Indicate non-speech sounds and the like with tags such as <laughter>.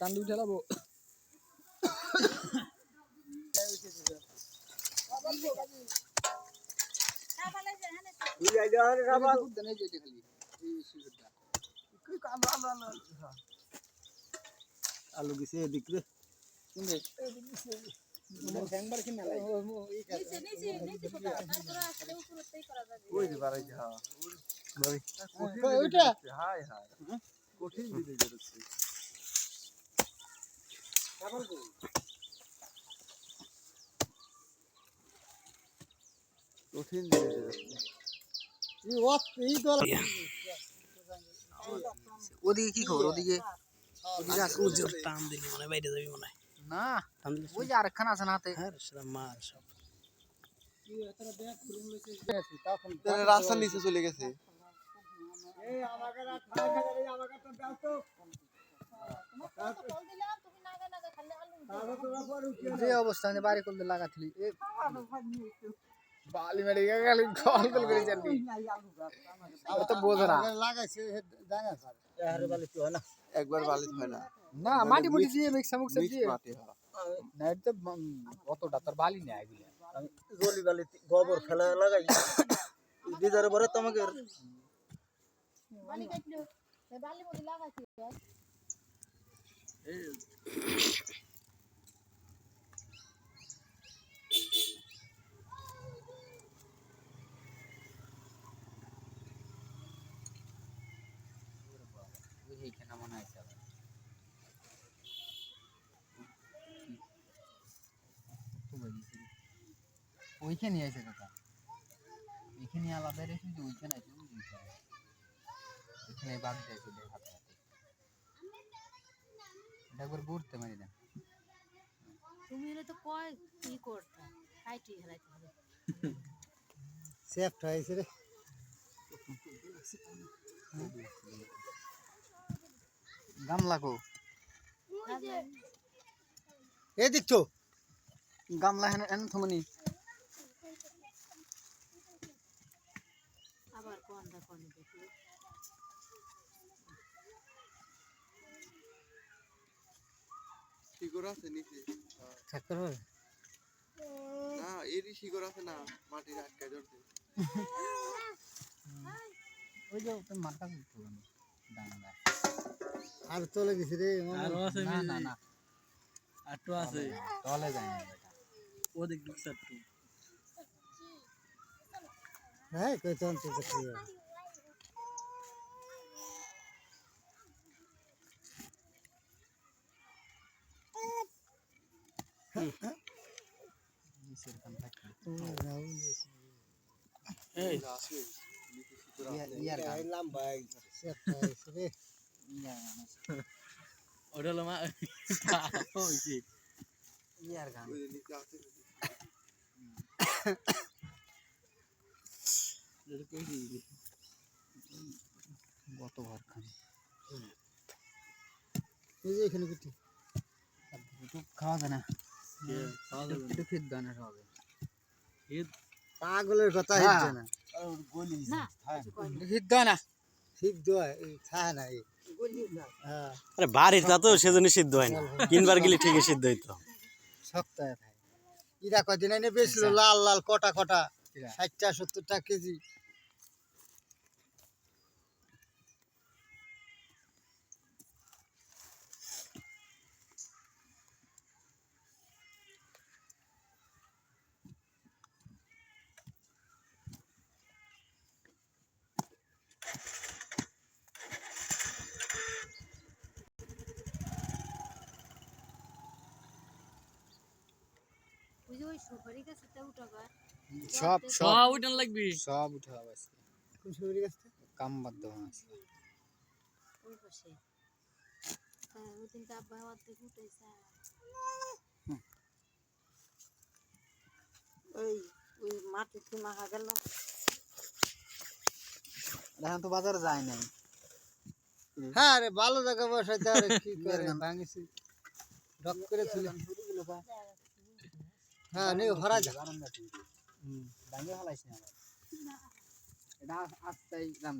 টান দিয়ে ঠেলাবো আলু গেছে এদিক রে ওই যে হ্যাঁ ওইটা হাই হাই কঠিন দিতে যাচ্ছে কঠিন দিতে যাচ্ছে ওদিকে কি খবর? ওদিকে ওদিকে আছে। টান দিলি মনে হয় বাইরে যাবি মনে হয়। না টান দিলি ওই যে আরেকখান আছে না হাতে। হ্যাঁ সেটা মার সব। রাস্তার নিচে চলে গেছে। যে অবস্থানে বাড়ি করলে লাগাছিলি এ বালি মেরে গেলি কল কল করে চাললি ও তো বোঝে না। একবার বালি হয় না। না। মাটি মুটি দিয়ে মিক্সা মুক্সা মিক্স দিয়ে। মাটি হ্যাঁ। না এটা তো উম, অতটা তোর বালি নেই এগুলো জলি বালি গোবর ফেলা লাগাই। <coughs> দিদারে পরে তোমাকে মনে ওইখানে আছে কাকা এখানে আলাদা রেখে ওইখানে আছে ওইখানে এখানে বাদ দিয়ে চলে হাতে হাতে। এটা একবার ঘুরতে মারি দেন তুমি হলে তো কয় কি করতা? কাইটি হেলাইতে হবে। সেফট হয়েছে রে। গামলা কো। এদিক তো। গামলা হেন এন থমনি। আবার কোনটা কোন দেখি। শিকড় আছে নিচে। না এরই শিকড় আছে না মাটির আটকায় ধরছে ওই যে তোর মাথা করতে আর চলে গেছি রে আরও আছে না না না। আটু আছে। তলে যায় না ওদিক ঢুকছে একটু হ্যাঁ কই তো অন্তত দেখি নিচের কান থাকে এই আছে ইয়ার ইয়ার গান লম্বা সেফট হয়েছে রে ইয়ার গান আছে। ওটা হলো মা ইয়ার গান কত ঘর খান এই যে এখানে একটু খাওয়া যায় না। একটু সবে ঈদ পাগলের কথা হ্যাঁ। হচ্ছে না। গলি না হ্যাঁ। না। হ্যাঁ আরে বাড়ির তা তো সেজন্য সিদ্ধ হয় না। কিনবার গেলে ঠিকই সিদ্ধ হইতো। হয়ে ইরা কদিন এনে বেচলো লাল লাল কটা কটা এরা। ষাটটা সত্তরটা কেজি। উঠাবার সব সব। উঠান লাগবি। সব উঠে হবে আজকে। কোন সুপারি গাছটা কাম বাদ ওই পাশে। হ্যাঁ ওই দিনটা আব্বা অর্ধেক উঠাইছে ওই ওই মাটিতে মাখা গেল? এখন তো বাজারে যায় নাই। হ্যাঁ রে ভালো জায়গা বসাইতে আর কি <laughs> করে। ভাঙিছি। ডক করে তুলে। হ্যাঁ নে হরা যা। হুম। ভাঙে ফেলাইছি না। আবার এটা আস্তাই রাম